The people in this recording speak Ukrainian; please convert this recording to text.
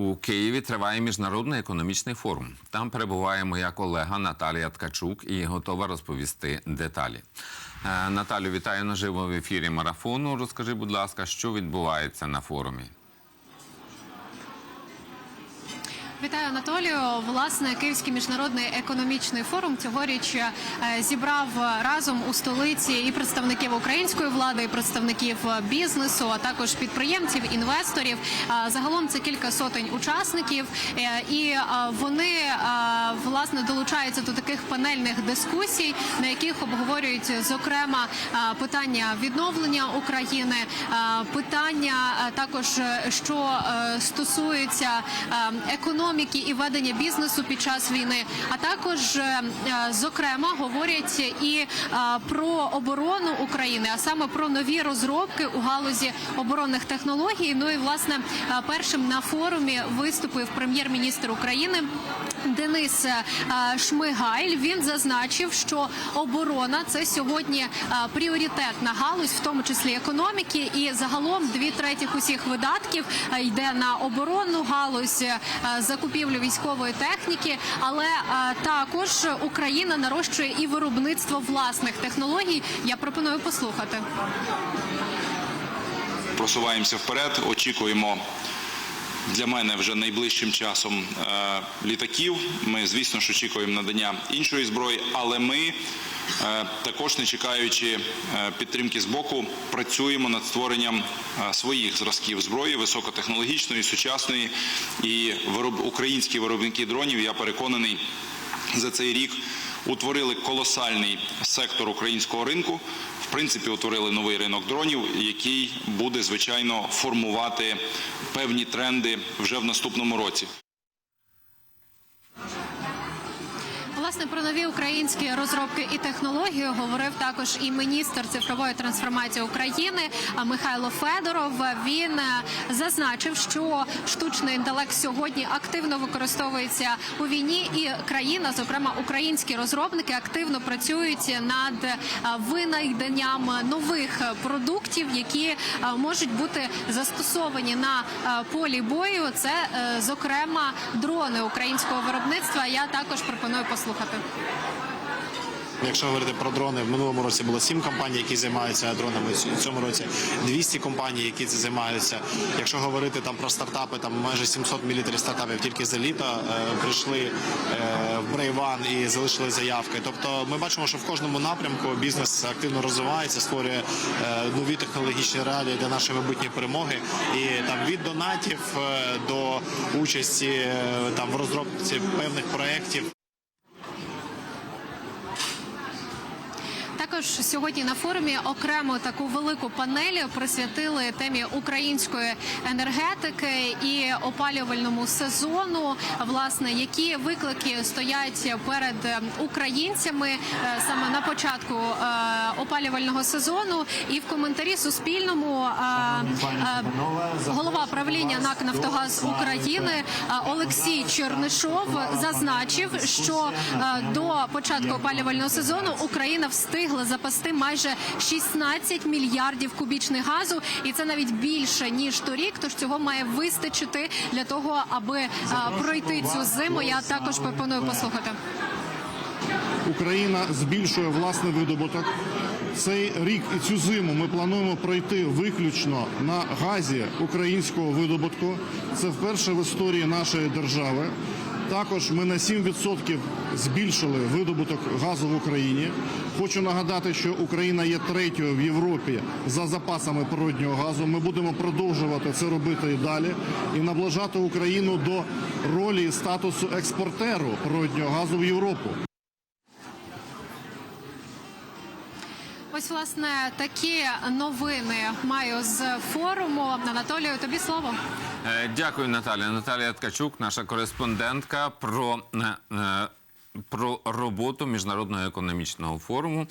У Києві триває міжнародний економічний форум. Там перебуває моя колега Наталія Ткачук і готова розповісти деталі. Е, Наталю, вітаю наживо в ефірі марафону. Розкажи, будь ласка, що відбувається на форумі. Вітаю Анатолію. Власне, Київський міжнародний економічний форум цьогоріч е, зібрав разом у столиці і представників української влади, і представників бізнесу, а також підприємців, інвесторів. Е, Загалом це кілька сотень учасників, е, і вони власне долучаються до таких панельних дискусій, на яких обговорюють зокрема питання відновлення України, питання також що стосується е, економіки і ведення бізнесу під час війни, а також е, е, зокрема говорять і е, про оборону України, а саме про нові розробки у галузі оборонних технологій. Ну і власне першим на форумі виступив прем'єр-міністр України. Денис Шмигаль він зазначив, що оборона це сьогодні пріоритетна галузь, в тому числі економіки, і загалом дві третіх усіх видатків йде на оборонну галузь е, закупівлю військової техніки. Але е, також Україна нарощує і виробництво власних технологій. Я пропоную послухати. просуваємося вперед. Очікуємо для мене вже найближчим часом е, літаків. Ми, звісно ж, очікуємо надання іншої зброї, але ми. Е, Також не чекаючи е, підтримки з боку, працюємо над створенням е, своїх зразків зброї високотехнологічної, сучасної і українські виробники дронів. Я переконаний, за цей рік утворили колосальний сектор українського ринку. В принципі, утворили новий ринок дронів, який буде звичайно формувати певні тренди вже в наступному році. Власне про нові українські розробки і технології говорив також і міністр цифрової трансформації України Михайло Федоров. Він е, зазначив, що штучний інтелект сьогодні активно використовується у війні, і країна, зокрема українські розробники, активно працюють над е, винайденням нових продуктів, які е, можуть бути застосовані на полі бою. Це зокрема дрони українського виробництва. Я також пропоную послухати. Якщо говорити про дрони, в минулому році було 7 компаній, які займаються дронами. В цьому році 200 компаній, які цим займаються. Якщо говорити там про стартапи, там майже 700 мілітарів стартапів тільки за літо е, прийшли е, в Брейван і залишили заявки. Тобто, ми бачимо, що в кожному напрямку бізнес активно розвивається, створює е, нові технологічні реалії для нашої майбутньої перемоги. І там від донатів е, до участі е, там в розробці певних проєктів. Також сьогодні на форумі окремо таку велику панель присвятили темі української енергетики і опалювальному сезону. Власне, які виклики стоять перед українцями е, саме на початку е, опалювального сезону. І в коментарі Суспільному е, голова правління НАК Нафтогаз України Олексій Чернишов зазначив, що до початку опалювального сезону Україна встигла запасти майже 16 мільярдів кубічних газу, і це навіть більше ніж торік. Тож цього має вистачити для того, аби е, пройти цю зиму. Я також пропоную послухати. Україна збільшує власний видобуток. Цей рік і цю зиму ми плануємо пройти виключно на газі українського видобутку. Це вперше в історії нашої держави. Також ми на 7% збільшили видобуток газу в Україні. Хочу нагадати, що Україна є третьою в Європі за запасами природнього газу. Ми будемо продовжувати це робити і далі і наближати Україну до ролі статусу експортеру природнього газу в Європу. Ось власне такі новини маю з форуму. Анатолію, тобі слово. Е, Дякую, Наталія. Наталія Ткачук, наша кореспондентка про, е, е, про роботу міжнародного економічного форуму.